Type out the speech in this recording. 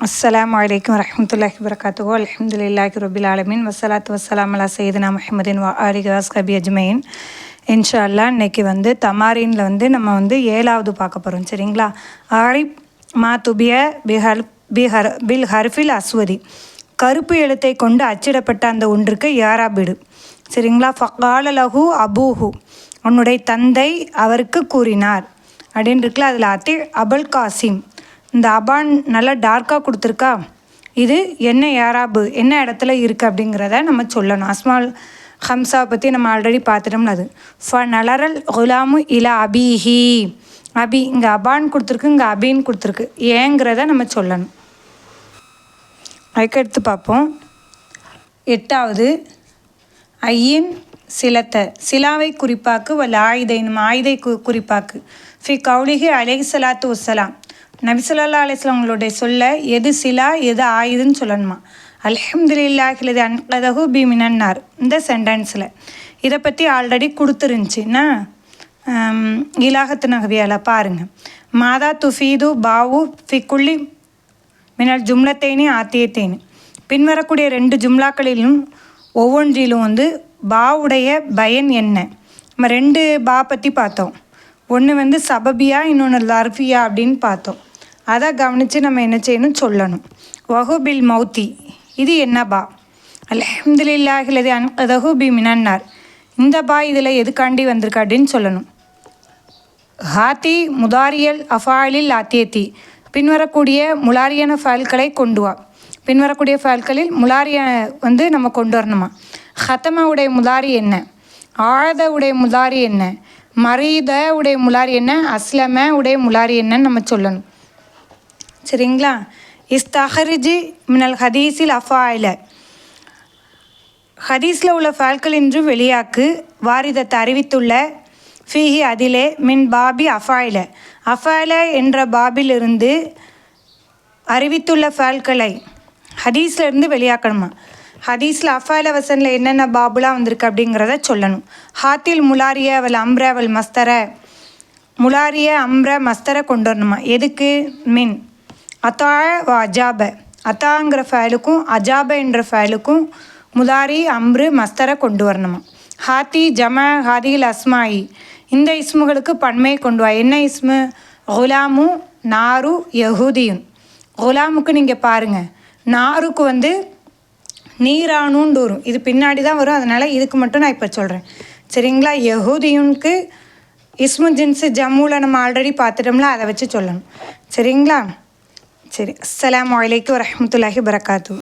அஸ்ஸலாம் வலைக்கம் வரமத்துல்லாஹி வரகாத்து அலமதுல்லாஹி ரபில் ஆலமின் வசலாத்து வசலாம் அல்லா சையதுனா முஹமதின் வா ஆலிகாஸ் கபி அஜ்மெயின் இன்ஷா அல்லா இன்னைக்கு வந்து தமாரின்ல வந்து நம்ம வந்து ஏழாவது பார்க்க போகிறோம் சரிங்களா? ஆரி மா துபிய பிஹர் பிஹர் பில் ஹர்ஃபில் அஸ்வதி. கருப்பு எழுத்தை கொண்டு அச்சிடப்பட்ட அந்த ஒன்றுக்கு யாராபிடு சரிங்களா? ஃபகால லஹு அபூஹு. உன்னுடைய தந்தை அவருக்கு கூறினார். அப்படின்னு இருக்குல்ல அதில் அத்தி அபுல் காசிம். இந்த அபான் நல்லா டார்க்காக கொடுத்துருக்கா? இது என்ன யாராபு என்ன இடத்துல இருக்குது அப்படிங்கிறத நம்ம சொல்லணும். அஸ்மால் ஹம்சா பற்றி நம்ம ஆல்ரெடி பார்த்துட்டோம்னா அது. ஃப நலரல் குலாமு இலா அபிஹி. அபி இங்கே அபான் கொடுத்துருக்கு இங்கே அபின்னு கொடுத்துருக்கு. ஏங்கிறத நம்ம சொல்லணும். அதுக்கு பார்ப்போம். எட்டாவது ஐயின் சிலத்த சிலாவை குறிப்பாக்கு வல் ஆயுதைன் ஆயுதை கு குறிப்பாக்கு. ஃபி கவுலிகி அலை சலாத்து வசலாம் நபிசுல்லா அலிஸ்லாங்களுடைய சொல்ல எது சிலா எது ஆயுதுன்னு சொல்லணுமா? அலமதுல்லாஹிலது அன்கதகு பி இந்த சென்டென்ஸில் இதை பற்றி ஆல்ரெடி கொடுத்துருந்துச்சின்னா இலாகத்து நகவியால் பாருங்கள் மாதா துஃபீது பாவு ஃபிக்குள்ளி மினல் ஜும்லத்தேனி ஆத்தியத்தேனி. பின்வரக்கூடிய ரெண்டு ஜும்லாக்களிலும் ஒவ்வொன்றிலும் வந்து பாவுடைய பயன் என்ன? நம்ம ரெண்டு பா பற்றி பார்த்தோம். ஒன்று வந்து சபபியா இன்னொன்று லர்ஃபியா அப்படின்னு பார்த்தோம். அதை கவனித்து நம்ம என்ன செய்யணும் சொல்லணும். வஹுபில் மௌத்தி. இது என்ன பா? அலமதுல்லாஹிலது அன் பி மினன்னார். இந்த பா இதில் எதுக்காண்டி வந்திருக்கு அப்படின்னு சொல்லணும். ஹாத்தி முதாரியல் அஃபாலில் ஆத்தியத்தி. பின்வரக்கூடிய முலாரியான ஃபயல்களை கொண்டு வா. பின்வரக்கூடிய ஃபயல்களில் முலாரிய வந்து நம்ம கொண்டு வரணுமா? ஹத்தமாவுடைய உடைய முதாரி என்ன? ஆழத உடைய முதாரி என்ன? மறைத உடைய முலாரி என்ன? அஸ்லம உடைய முலாரி என்னன்னு நம்ம சொல்லணும். சரிங்களா? இஸ்தஹரிஜி மினல் ஹதீஸில் அஃபாயில. ஹதீஸில் உள்ள ஃபால்கள் என்று வெளியாக்கு வாரிதத்தை அறிவித்துள்ள ஃபீஹி அதிலே மின் பாபி அஃபாயில. அஃபாயில என்ற பாபிலிருந்து அறிவித்துள்ள ஃபால்களை ஹதீஸ்லேருந்து வெளியாக்கணுமா? ஹதீஸில் அஃபாயில வசனில் என்னென்ன பாபுலாம் வந்திருக்கு அப்படிங்கிறத சொல்லணும். ஹாத்தில் முலாரிய அவள் அம்ர அவள் மஸ்தர. முலாரிய அம்ர மஸ்தர கொண்டு வரணுமா? எதுக்கு? மின். அத்தா அஜாப. அத்தாங்கிற ஃபைலுக்கும் அஜாப என்ற ஃபைலுக்கும் முலாரி அம்ரு மஸ்தர கொண்டு வரணுமா? ஹாத்தி ஜம ஹாதில் அஸ்மாயி. இந்த இஸ்முகளுக்கு பன்மையை கொண்டு வா. என்ன இஸ்மு? குலாமு நாரு யகுதியும் குலாமுக்கு நீங்கள் பாருங்கள் நாருக்கு வந்து நீரானுண்டு வரும் இது பின்னாடி தான் வரும். அதனால் இதுக்கு மட்டும் நான் இப்போ சொல்கிறேன் சரிங்களா? யகுதியுனுக்கு இஸ்மு ஜின்ஸு ஜம்முவில் நம்ம ஆல்ரெடி பார்த்துட்டோம்ல அதை வச்சு சொல்லணும். சரிங்களா? சரி. அஸ்லாம் வலைக்கு வரமத்துல்லாஹி வரகாத்து